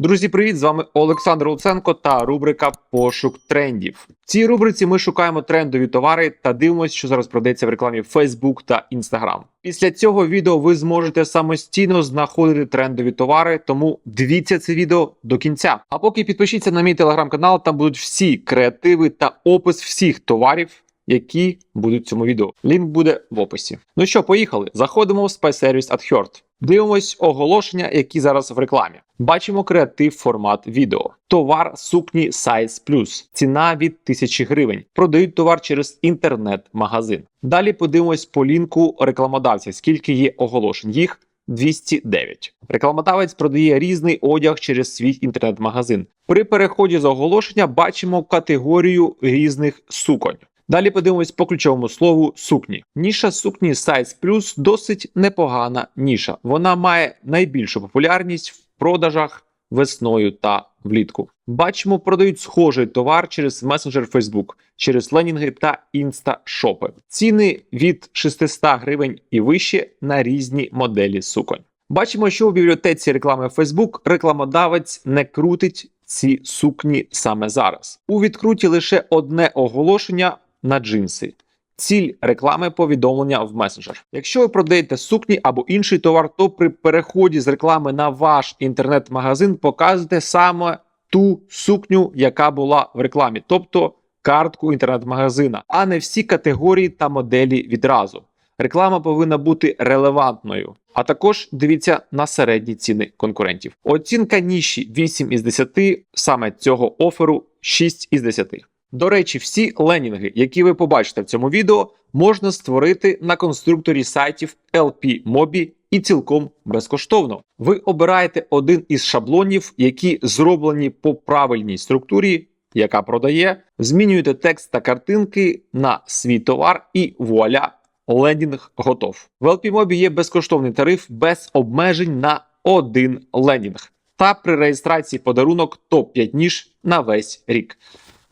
Друзі, привіт! З вами Олександр Луценко та рубрика Пошук трендів. В цій рубриці ми шукаємо трендові товари та дивимося, що зараз продається в рекламі Facebook та Instagram. Після цього відео ви зможете самостійно знаходити трендові товари, тому дивіться це відео до кінця. А поки підпишіться на мій телеграм-канал, там будуть всі креативи та опис всіх товарів. Які будуть в цьому відео. Лінк буде в описі. Ну що, поїхали. Заходимо в at Heart. Дивимось оголошення, які зараз в рекламі. Бачимо креатив формат відео. Товар сукні Size Plus. Ціна від 1000 гривень. Продають товар через інтернет-магазин. Далі подивимось по лінку рекламодавця, скільки є оголошень. Їх 209. Рекламодавець продає різний одяг через свій інтернет-магазин. При переході з оголошення бачимо категорію різних суконь. Далі подивимось по ключовому слову сукні. Ніша сукні Size Plus досить непогана ніша. Вона має найбільшу популярність в продажах весною та влітку. Бачимо, продають схожий товар через месенджер Facebook, через ленінги та інсташопи. Ціни від 600 гривень і вище на різні моделі суконь. Бачимо, що у бібліотеці реклами Facebook рекламодавець не крутить ці сукні саме зараз. У відкруті лише одне оголошення на джинси. Ціль реклами повідомлення в месенджер. Якщо ви продаєте сукні або інший товар, то при переході з реклами на ваш інтернет-магазин показуєте саме ту сукню, яка була в рекламі, тобто картку інтернет-магазина, а не всі категорії та моделі відразу. Реклама повинна бути релевантною. А також дивіться на середні ціни конкурентів. Оцінка ніші 8 із 10, саме цього оферу 6 із 10. До речі, всі ленінги, які ви побачите в цьому відео, можна створити на конструкторі сайтів LP Mobi і цілком безкоштовно. Ви обираєте один із шаблонів, які зроблені по правильній структурі, яка продає, змінюєте текст та картинки на свій товар, і вуаля, лендінг готов. В LP Mobi є безкоштовний тариф без обмежень на один лендінг. Та при реєстрації подарунок топ-5 ніж на весь рік.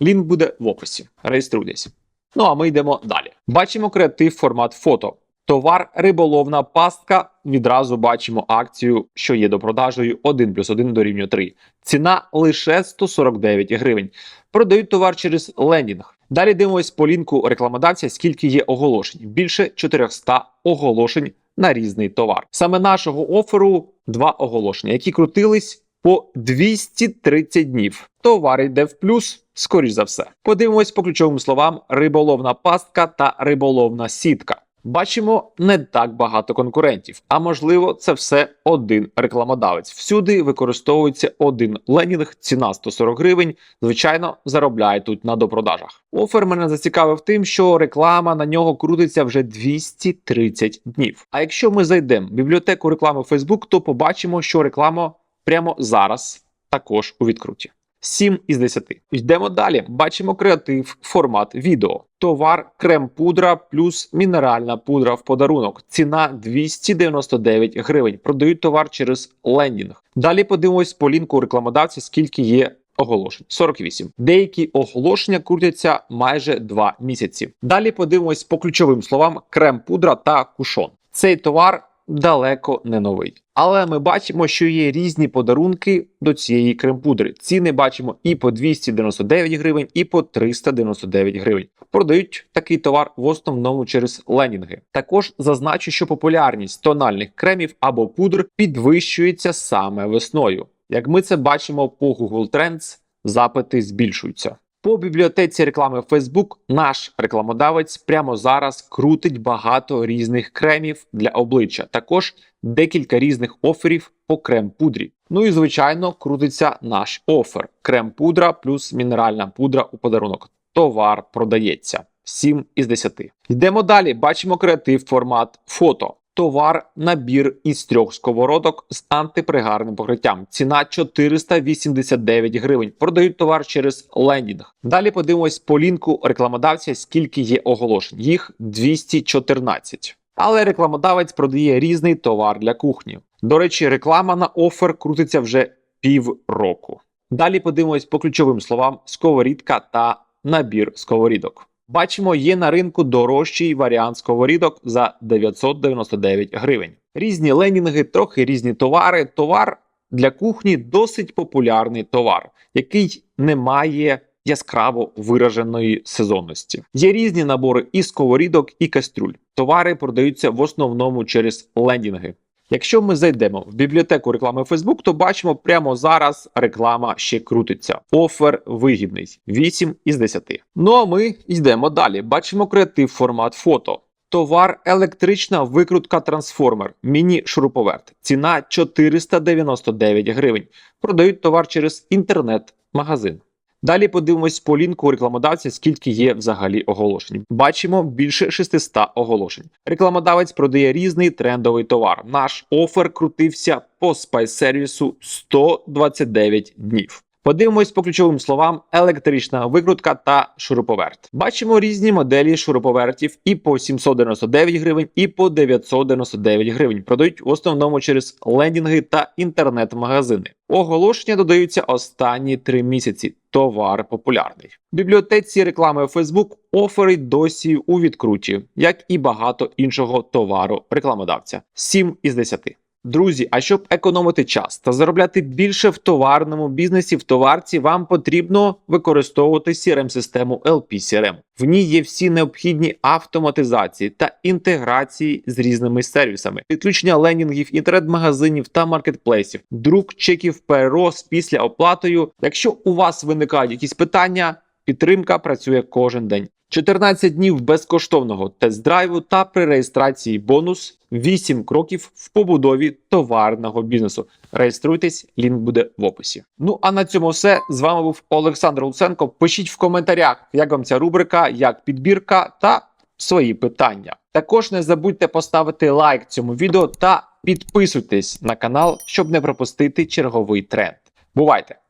Лінк буде в описі. Реєструйтесь. Ну а ми йдемо далі. Бачимо креатив формат фото. Товар риболовна пастка. Відразу бачимо акцію, що є до продажею 1 плюс 1 дорівнює 3. Ціна лише 149 гривень. Продають товар через лендінг. Далі дивимось по лінку рекламодавця, скільки є оголошень. Більше 400 оголошень на різний товар. Саме нашого оферу два оголошення, які крутились по 230 днів. Товар йде в плюс, скоріш за все. Подивимось по ключовим словам: риболовна пастка та риболовна сітка. Бачимо не так багато конкурентів, а можливо, це все один рекламодавець. Всюди використовується один ленінг, ціна 140 гривень. Звичайно, заробляє тут на допродажах. Офер мене зацікавив тим, що реклама на нього крутиться вже 230 днів. А якщо ми зайдемо в бібліотеку реклами Facebook, то побачимо, що реклама прямо зараз також у відкруті. 7 із 10. Йдемо далі. Бачимо креатив, формат відео. Товар крем-пудра плюс мінеральна пудра в подарунок. Ціна 299 гривень. Продають товар через лендінг. Далі подивимось по лінку рекламодавця, скільки є оголошень. 48. Деякі оголошення крутяться майже 2 місяці. Далі подивимось по ключовим словам: крем-пудра та кушон. Цей товар далеко не новий. Але ми бачимо, що є різні подарунки до цієї крем-пудри. Ціни бачимо і по 299 гривень, і по 399 гривень. Продають такий товар в основному через ленінги. Також зазначу, що популярність тональних кремів або пудр підвищується саме весною. Як ми це бачимо по Google Trends, запити збільшуються. По бібліотеці реклами Facebook наш рекламодавець прямо зараз крутить багато різних кремів для обличчя. Також декілька різних оферів по крем-пудрі. Ну і звичайно крутиться наш офер: крем-пудра плюс мінеральна пудра у подарунок. Товар продається 7 із 10. Йдемо далі. Бачимо креатив формат фото. Товар набір із трьох сковородок з антипригарним покриттям. Ціна 489 гривень. Продають товар через лендінг. Далі подивимось по лінку рекламодавця, скільки є оголошень. Їх 214. Але рекламодавець продає різний товар для кухні. До речі, реклама на офер крутиться вже півроку. Далі подивимось по ключовим словам: сковорідка та набір сковорідок. Бачимо, є на ринку дорожчий варіант сковорідок за 999 гривень. Різні ленінги, трохи різні товари. Товар для кухні досить популярний товар, який не має яскраво вираженої сезонності. Є різні набори і сковорідок, і кастрюль. Товари продаються в основному через лендінги. Якщо ми зайдемо в бібліотеку реклами Facebook, то бачимо прямо зараз реклама ще крутиться. Офер вигідний 8 із 10. Ну а ми йдемо далі. Бачимо креатив формат фото. Товар електрична викрутка трансформер, міні-шуруповерт. Ціна 499 гривень. Продають товар через інтернет-магазин. Далі подивимось по лінку рекламодавця, скільки є взагалі оголошень. Бачимо більше 600 оголошень. Рекламодавець продає різний трендовий товар. Наш офер крутився по спайс-сервісу 129 днів. Подивимось по ключовим словам: електрична викрутка та шуруповерт. Бачимо різні моделі шуруповертів і по 799 гривень, і по 999 гривень. Продають в основному через лендінги та інтернет-магазини. Оголошення додаються останні три місяці. Товар популярний. Бібліотеці реклами Facebook офери досі у відкруті, як і багато іншого товару рекламодавця. 7 із 10. Друзі, а щоб економити час та заробляти більше в товарному бізнесі в товарці, вам потрібно використовувати crm систему LP-CRM. В ній є всі необхідні автоматизації та інтеграції з різними сервісами, підключення лендінгів, інтернет-магазинів та маркетплейсів, друк чеків ПРО після оплатою. Якщо у вас виникають якісь питання, підтримка працює кожен день. 14 днів безкоштовного тест-драйву та при реєстрації бонус 8 кроків в побудові товарного бізнесу. Реєструйтесь, лінк буде в описі. Ну а на цьому все. З вами був Олександр Луценко. Пишіть в коментарях, як вам ця рубрика, як підбірка та свої питання. Також не забудьте поставити лайк цьому відео та підписуйтесь на канал, щоб не пропустити черговий тренд. Бувайте!